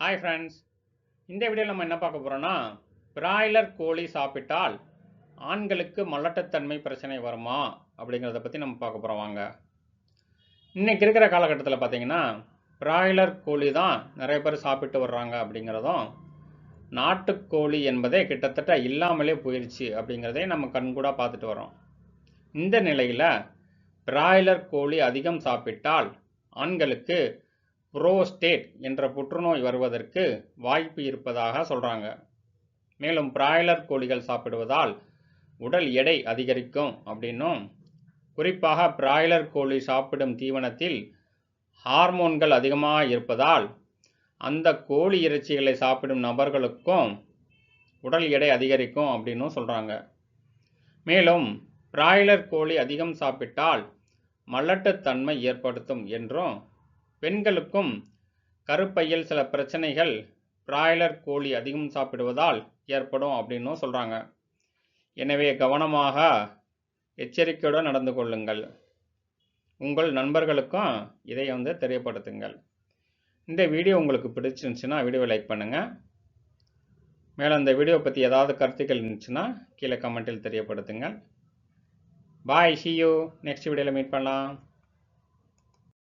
Hi friends இந்த வீடியோவில் நம்ம என்ன பார்க்க போகிறோன்னா பிராய்லர் கோழி சாப்பிட்டால் ஆண்களுக்கு மலட்டத்தன்மை பிரச்சனை வருமா? அப்படிங்கிறத பற்றி நம்ம பார்க்க போகிறோம் வாங்க. இன்னைக்கு இருக்கிற காலகட்டத்தில் பார்த்தீங்கன்னா பிராய்லர் கோழி தான் நிறைய பேர் சாப்பிட்டு வர்றாங்க அப்படிங்கிறதும் நாட்டுக்கோழி என்பதே கிட்டத்தட்ட இல்லாமலே போயிடுச்சு அப்படிங்கிறதே நம்ம கண்கூடாக பார்த்துட்டு வரோம் இந்த நிலையில் பிராய்லர் கோழி அதிகம் சாப்பிட்டால் ஆண்களுக்கு புரோஸ்டேட் என்ற புற்றுநோய் வருவதற்கு வாய்ப்பு இருப்பதாக சொல்கிறாங்க மேலும் பிராய்லர் கோழிகள் சாப்பிடுவதால் உடல் எடை அதிகரிக்கும் அப்படின்னும் குறிப்பாக பிராய்லர் கோழி சாப்பிடும் தீவனத்தில் ஹார்மோன்கள் அதிகமாக இருப்பதால் அந்த கோழி இறைச்சிகளை சாப்பிடும் நபர்களுக்கும் உடல் எடை அதிகரிக்கும் அப்படின்னும் சொல்கிறாங்க மேலும் பிராய்லர் கோழி அதிகம் சாப்பிட்டால் மலட்டுத்தன்மை ஏற்படுத்தும் என்றும் பெண்களுக்கும் கருப்பையில் சில பிரச்சனைகள் பிராய்லர் கோழி அதிகம் சாப்பிடுவதால் ஏற்படும் அப்படின்னும் சொல்கிறாங்க எனவே கவனமாக எச்சரிக்கையுடன் நடந்து கொள்ளுங்கள். உங்கள் நண்பர்களுக்கும் இதை வந்து தெரியப்படுத்துங்கள். இந்த வீடியோ உங்களுக்கு பிடிச்சிருந்துச்சுன்னா வீடியோ லைக் பண்ணுங்கள் மேலும் இந்த வீடியோ பற்றி ஏதாவது கருத்துக்கள் இருந்துச்சுன்னா கீழே கமெண்ட்டில் தெரியப்படுத்துங்கள். பாய் ஷியூ நெக்ஸ்ட் வீடியோவில் மீட் பண்ணலாம்.